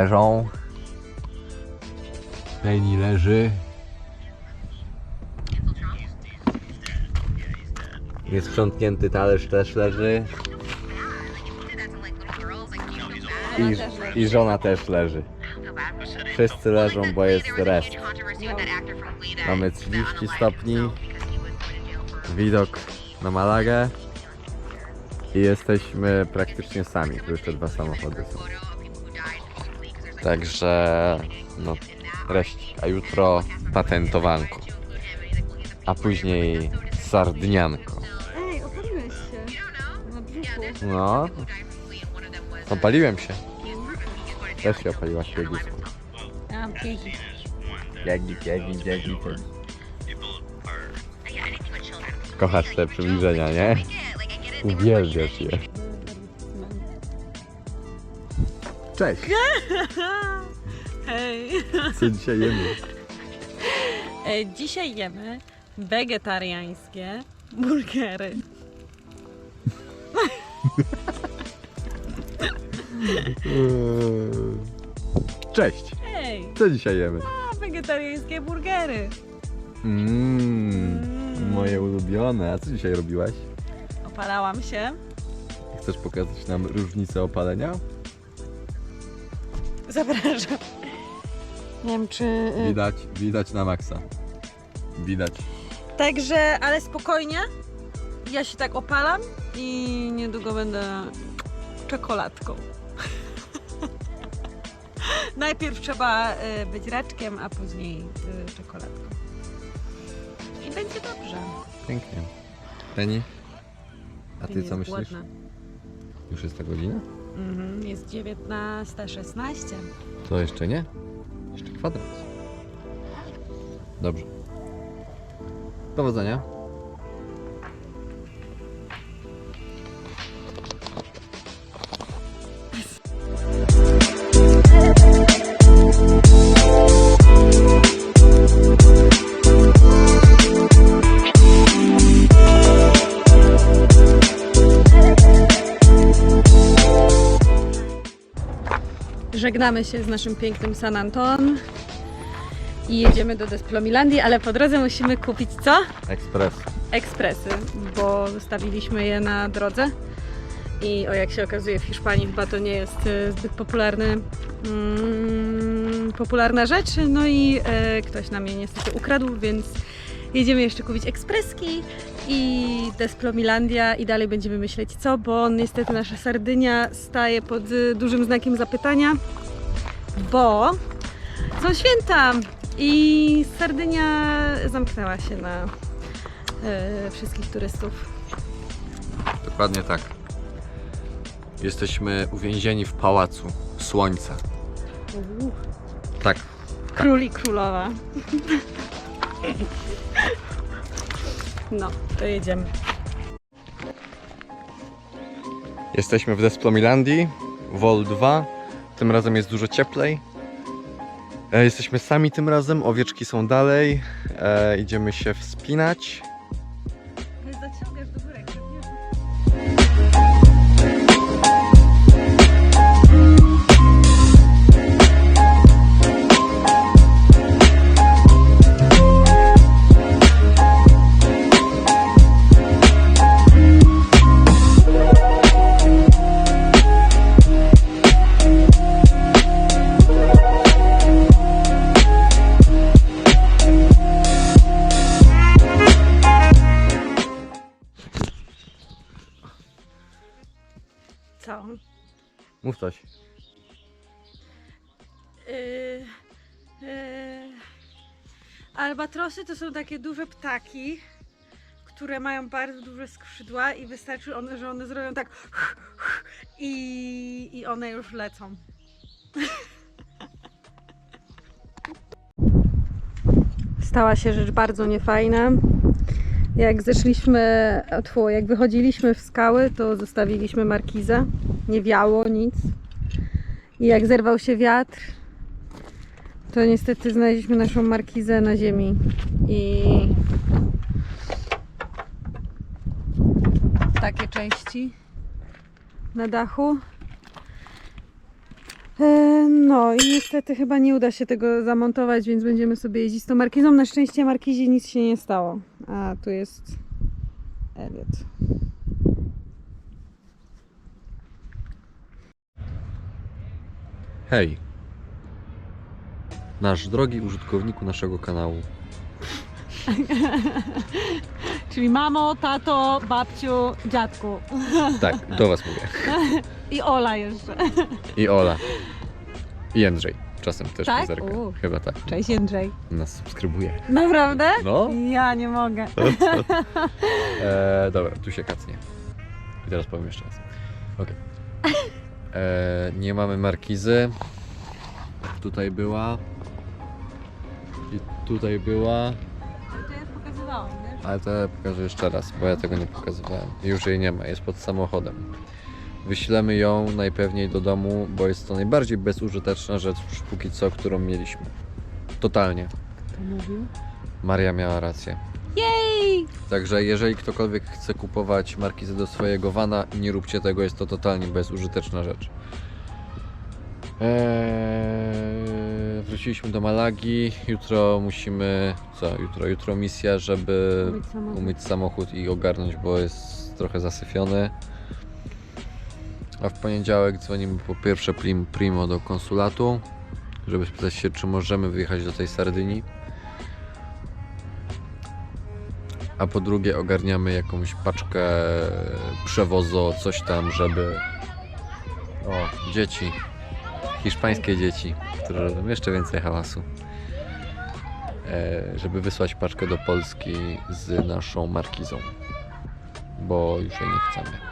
Leżą. Penny leży. Niesprzątnięty talerz też leży. I, I żona też leży. Wszyscy leżą, bo jest rest. Mamy 30 stopni. Widok na Malagę. I jesteśmy praktycznie sami. Tu jeszcze dwa samochody są. Także no reszcie. A jutro patentowanko. A później sardnianko. Ej, opaliłeś się. Na brzuchu. No. Opaliłem się. Też się opaliłaś w siedlisku. A, pięknie. Jagi, jagi, jagi, Kochasz te przybliżenia, nie? Uwielbiasz je. Cześć! Hej. Co dzisiaj jemy? E, Dzisiaj jemy wegetariańskie burgery. Cześć! Hej, Co dzisiaj jemy? a wegetariańskie burgery. Mmm, moje ulubione. A co dzisiaj robiłaś? Opalałam się. Chcesz pokazać nam różnicę opalenia? Zapraszam. Nie wiem czy... y, Widać, widać na maksa. Widać. Także, ale spokojnie. Ja się tak opalam i niedługo będę czekoladką. Najpierw trzeba y, być raczkiem, a później y, czekoladką. I będzie dobrze. Pięknie. Penny? A ty Penny co jest myślisz? głodna. Już jest ta godzina? Mhm, jest 19.16. To jeszcze nie? Jeszcze kwadrat. Dobrze. Powodzenia. Żegnamy się z naszym pięknym San Anton i jedziemy do Desplomilandii, ale po drodze musimy kupić co? Ekspres. ekspresy, bo zostawiliśmy je na drodze i o jak się okazuje w Hiszpanii chyba to nie jest e, zbyt popularny, mm, popularna rzecz, no i e, ktoś nam je niestety ukradł, więc jedziemy jeszcze kupić ekspreski i Desplomilandia i dalej będziemy myśleć co, bo niestety nasza Sardynia staje pod e, dużym znakiem zapytania, bo są święta i Sardynia zamknęła się na e, wszystkich turystów. Dokładnie tak. Jesteśmy uwięzieni w pałacu słońca. Tak. Król i królowa. No, to jedziemy. Jesteśmy w Desplomilandii, Vol 2. Tym razem jest dużo cieplej. E, jesteśmy sami tym razem, owieczki są dalej. E, idziemy się wspinać. Mów coś. Yy, yy, albatrosy to są takie duże ptaki, które mają bardzo duże skrzydła i wystarczy, one, że one zrobią tak i, i one już lecą. Stała się rzecz bardzo niefajna. Jak zeszliśmy, tfu, jak wychodziliśmy w skały, to zostawiliśmy markizę. Nie wiało nic. I jak zerwał się wiatr, to niestety znaleźliśmy naszą markizę na ziemi. I takie części na dachu. E, No i niestety chyba nie uda się tego zamontować, więc będziemy sobie jeździć z tą markizą. Na szczęście markizie nic się nie stało. A tu jest Elliot. Hej. Nasz drogi użytkowniku naszego kanału. Czyli mamo, tato, babciu, dziadku. Tak, do was mówię. I Ola jeszcze. I Ola. I Jędrzej. Czasem też Tak? tak? zerka. U. Chyba tak. Cześć Jędrzej. Nas subskrybuje. Naprawdę? No. Ja nie mogę. E, dobra, tu się kacnie. I teraz powiem jeszcze raz. Okej. E, Nie mamy markizy. Tutaj była. I tutaj była. Ale to ja pokażę jeszcze raz, bo ja tego nie pokazywałem. Już jej nie ma, jest pod samochodem. Wyślemy ją najpewniej do domu, bo jest to najbardziej bezużyteczna rzecz póki co, którą mieliśmy. Totalnie. To mówił. Maria miała rację. Jej! Także jeżeli ktokolwiek chce kupować markizy do swojego vana, nie róbcie tego, jest to totalnie bezużyteczna rzecz. Eee, wróciliśmy do Malagi. Jutro musimy. Co? Jutro, jutro misja, żeby Umyć samochód. umyć samochód i ogarnąć, bo jest trochę zasyfiony. A w poniedziałek dzwonimy po pierwsze prim, primo do konsulatu, żeby spytać się, czy możemy wyjechać do tej Sardynii. A po drugie ogarniamy jakąś paczkę przewozu, coś tam, żeby... O, dzieci. Hiszpańskie dzieci, które robią jeszcze więcej hałasu. E, żeby wysłać paczkę do Polski z naszą markizą. Bo już jej nie chcemy.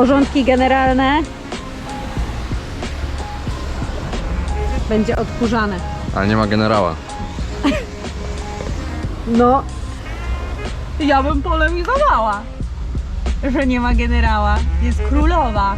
Porządki generalne. Będzie odkurzane. Ale nie ma generała. No, ja bym polemizowała, że nie ma generała. Jest królowa.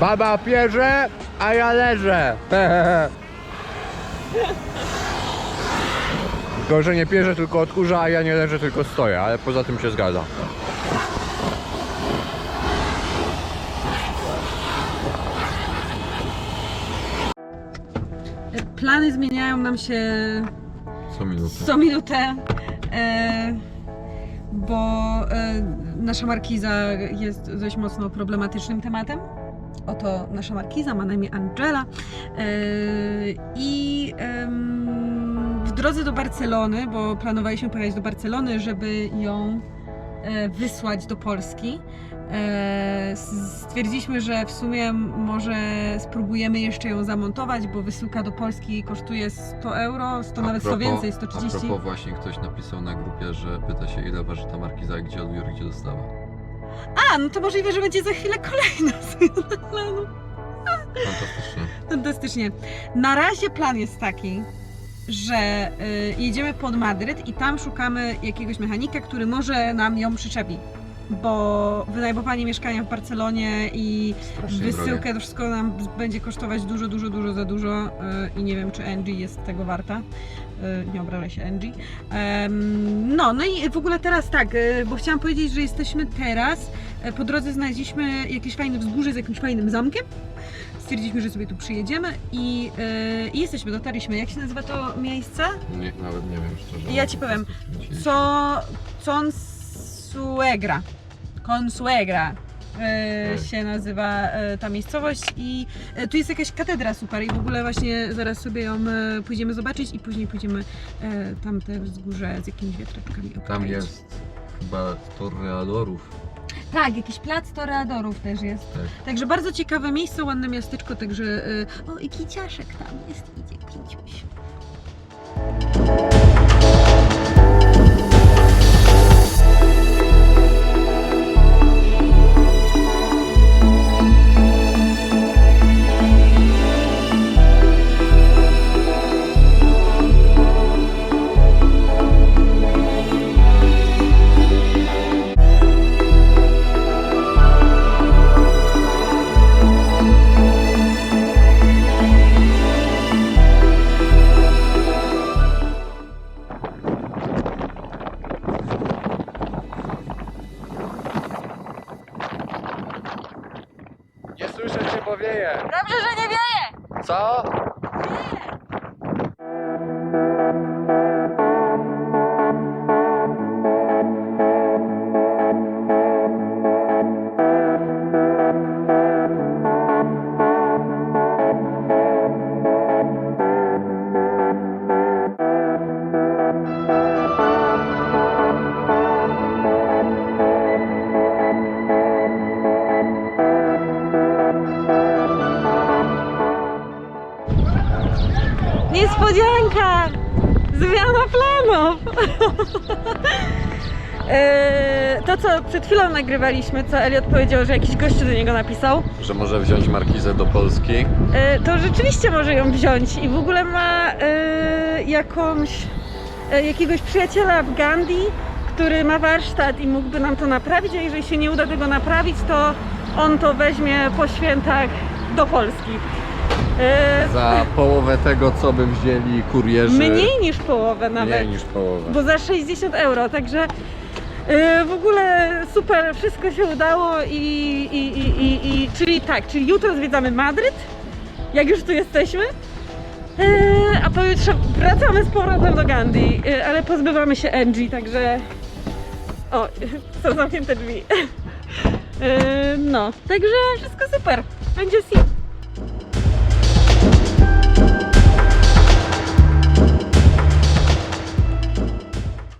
Baba pierze, a ja leżę. Tylko, że nie pierze, tylko odkurza, a ja nie leżę, tylko stoję, ale poza tym się zgadza. Plany zmieniają nam się Co minutę. co minutę, e, bo e, nasza markiza jest dość mocno problematycznym tematem. Oto nasza markiza ma na imię Angela e, i em, w drodze do Barcelony, bo planowaliśmy pojechać do Barcelony, żeby ją e, wysłać do Polski. Stwierdziliśmy, że w sumie może spróbujemy jeszcze ją zamontować, bo wysyłka do Polski kosztuje 100 euro, 100 nawet 100 więcej, 130. A propos właśnie ktoś napisał na grupie, że pyta się ile waży ta markiza, gdzie odbiór, gdzie dostawa. A, no to możliwe, że będzie za chwilę kolejna. Fantastycznie. Fantastycznie. Na razie plan jest taki, że y, jedziemy pod Madryt i tam szukamy jakiegoś mechanika, który może nam ją przyczepi. Bo wynajmowanie mieszkania w Barcelonie i Strasznie wysyłkę drogie. to wszystko nam będzie kosztować dużo, dużo, dużo za dużo y, i nie wiem, czy Angie jest tego warta. Y, Nie obrażaj się Angie. No, no i w ogóle teraz tak, y, bo chciałam powiedzieć, że jesteśmy teraz, po drodze znaleźliśmy jakieś fajne wzgórze z jakimś fajnym zamkiem. Stwierdziliśmy, że sobie tu przyjedziemy i, y, i jesteśmy, dotarliśmy. Jak się nazywa to miejsce? Nie, nawet nie wiem szczerze. Ja ci powiem. Co Consuegra. Consuegra. y, się nazywa y, ta miejscowość i y, tu jest jakaś katedra super i w ogóle właśnie zaraz sobie ją y, pójdziemy zobaczyć i później pójdziemy y, tam te wzgórze z jakimiś wiatraczkami Tam jest chyba toreadorów. Tak, jakiś plac toreadorów też jest. Tak. Także bardzo ciekawe miejsce, ładne miasteczko, także... y, O, i kiciaszek tam jest, idzie kiciuś. Bo wieje. Dobrze, że nie wieje! Co? Zmiana planów! Eee, to, co przed chwilą nagrywaliśmy, co Elliot powiedział, że jakiś gościu do niego napisał, Że może wziąć markizę do Polski. e, to rzeczywiście może ją wziąć i w ogóle ma e, jakąś, e, jakiegoś przyjaciela w Gandhi, który ma warsztat i mógłby nam to naprawić, a jeżeli się nie uda tego naprawić, to on to weźmie po świętach do Polski. E, Za połowę tego, co by wzięli kurierzy. mniej niż połowę nawet. Mniej niż połowę. bo za 60 euro, także yy, w ogóle super, wszystko się udało i, i, i, i, i czyli tak, czyli jutro zwiedzamy Madryt, jak już tu jesteśmy, yy, a pojutrze wracamy z powrotem do Gandhi, yy, ale pozbywamy się Angie, także o, są zamknięte drzwi. Yy, no, także wszystko super, będzie si.